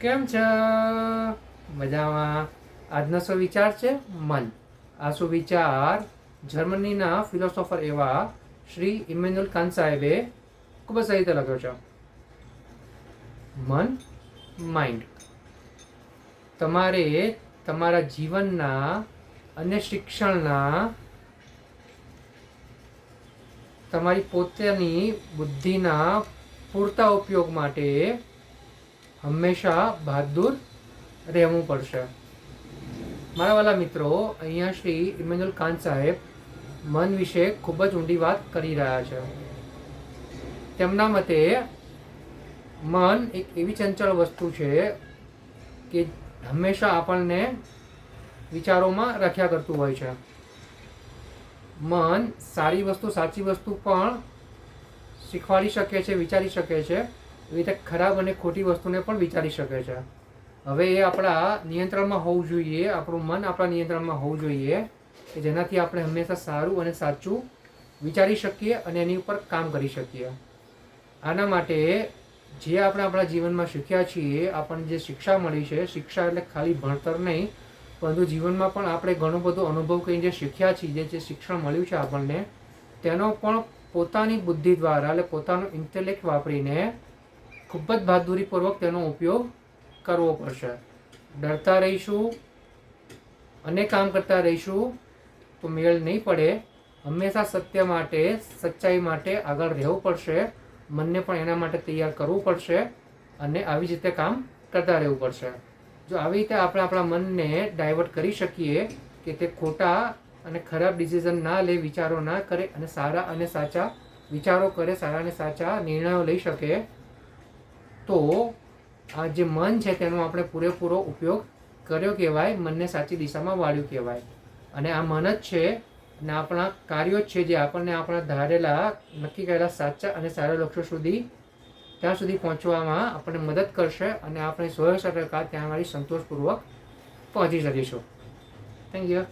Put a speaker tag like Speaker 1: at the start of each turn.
Speaker 1: કેમ છે? મજામાં. આજનો શું વિચાર છે? મન. આ સુવિચાર જર્મનીના ફિલોસોફર એવા શ્રી ઇમેન્યુઅલ કાન સાહેબે ખૂબ જ સારી રીતે લખ્યો છે. મન, માઇન્ડ. તમારે તમારા જીવનના અને શિક્ષણના તમારી પોતાની બુદ્ધિના પૂરતા ઉપયોગ માટે હંમેશા બહાદુર રહેવું પડશે. મારા વાલા મિત્રો, અહીંયા શ્રી ઇમેન્યુઅલ કાંત સાહેબ મન વિશે ખૂબ જ ઊંડી વાત કરી રહ્યા છે. તેમના મતે, મન એક એવી ચંચળ વસ્તુ છે કે હંમેશા આપણને વિચારોમાં રાખ્યા કરતું હોય છે. મન સારી વસ્તુ, સાચી વસ્તુ પણ શીખવાડી શકે છે, વિચારી શકે છે. એવી રીતે ખરાબ અને ખોટી વસ્તુને પણ વિચારી શકે છે. હવે એ આપણા નિયંત્રણમાં હોવું જોઈએ, આપણું મન આપણા નિયંત્રણમાં હોવું જોઈએ કે જેનાથી આપણે હંમેશા સારું અને સાચું વિચારી શકીએ અને એની ઉપર કામ કરી શકીએ. આના માટે જે આપણે આપણા જીવનમાં શીખ્યા છીએ, આપણને જે શિક્ષા મળી છે, શિક્ષા એટલે ખાલી ભણતર નહીં, પરંતુ જીવનમાં પણ આપણે ઘણો બધો અનુભવ કરીને જે શીખ્યા છીએ, જે શિક્ષણ મળ્યું છે આપણને, તેનો પણ પોતાની બુદ્ધિ દ્વારા એટલે પોતાનો ઇન્ટેલેક્ટ વાપરીને ખૂબ જ બહાદુરીપૂર્વક તેનો ઉપયોગ કરવો પડશે. ડરતા રહીશું, અને કામ કરતા રહીશું તો મેળ નહીં પડે. હંમેશા સત્ય માટે, સચ્ચાઈ માટે આગળ રહેવું પડશે. મનને પણ એના માટે તૈયાર કરવું પડશે અને આવી જ રીતે કામ કરતા રહેવું પડશે. જો આવી રીતે આપણે આપણા મનને ડાયવર્ટ કરી શકીએ કે તે ખોટા અને ખરાબ ડિસિઝન ના લે, વિચારો ના કરે અને સારા અને સાચા વિચારો કરે, સારા અને સાચા નિર્ણયો લઈ શકે તો, આ જે મન છે તેનો આપણે પૂરેપૂરો ઉપયોગ કર્યો કહેવાય, મનને સાચી દિશામાં વાળ્યું કહેવાય. અને આ મન જ છે, અને આપણા કાર્યો જ છે જે આપણને આપણા ધારેલા, નક્કી કરેલા સાચા અને સારા લક્ષ્યો સુધી, ત્યાં સુધી પહોંચવામાં આપણને મદદ કરશે અને આપણે સો ટકા ત્યાં આગળ સંતોષપૂર્વક પહોંચી શકીશું. Thank you